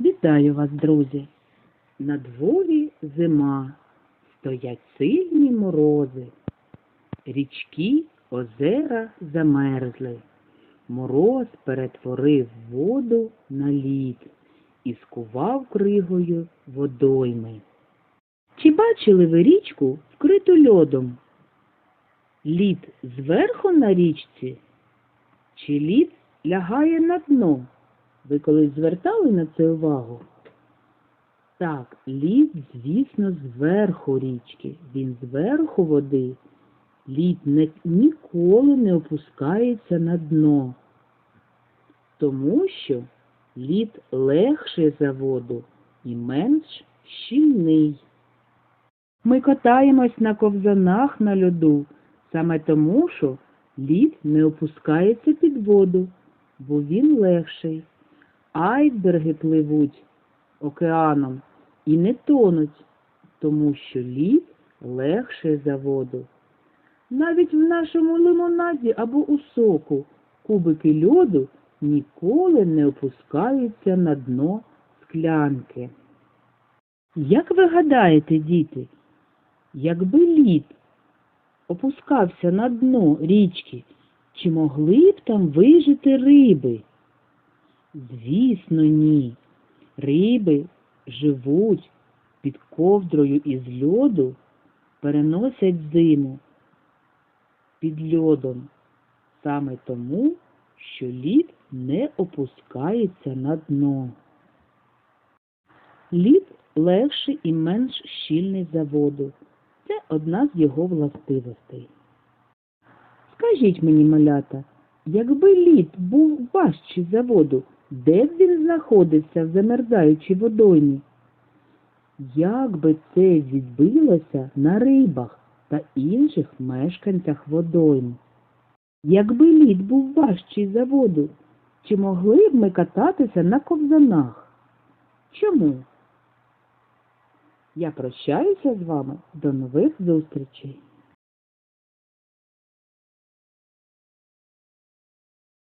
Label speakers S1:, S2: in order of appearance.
S1: Вітаю вас, друзі! На дворі зима, стоять сильні морози. Річки, озера замерзли. Мороз перетворив воду на лід і скував кригою водойми. Чи бачили ви річку, вкриту льодом? Лід зверху на річці? Чи лід лягає на дно? Ви колись звертали на це увагу? Так, лід, звісно, зверху річки. Він зверху води. Лід ніколи не опускається на дно, тому що лід легший за воду і менш щільний. Ми катаємось на ковзанах на льоду, саме тому, що лід не опускається під воду, бо він легший. Айсберги пливуть океаном і не тонуть, тому що лід легший за воду. Навіть в нашому лимонаді або у соку кубики льоду ніколи не опускаються на дно склянки. Як ви гадаєте, діти, якби лід опускався на дно річки, чи могли б там вижити риби? Звісно, ні. Риби живуть під ковдрою із льоду, переносять зиму під льодом, саме тому, що лід не опускається на дно. Лід легший і менш щільний за воду. Це одна з його властивостей. Скажіть мені, малята, якби лід був важчий за воду, де він знаходився в замерзаючій водоймі? Як би це відбилося на рибах та інших мешканцях водойм? Якби лід був важчий за воду, чи могли б ми кататися на ковзанах? Чому? Я прощаюся з вами до нових зустрічей.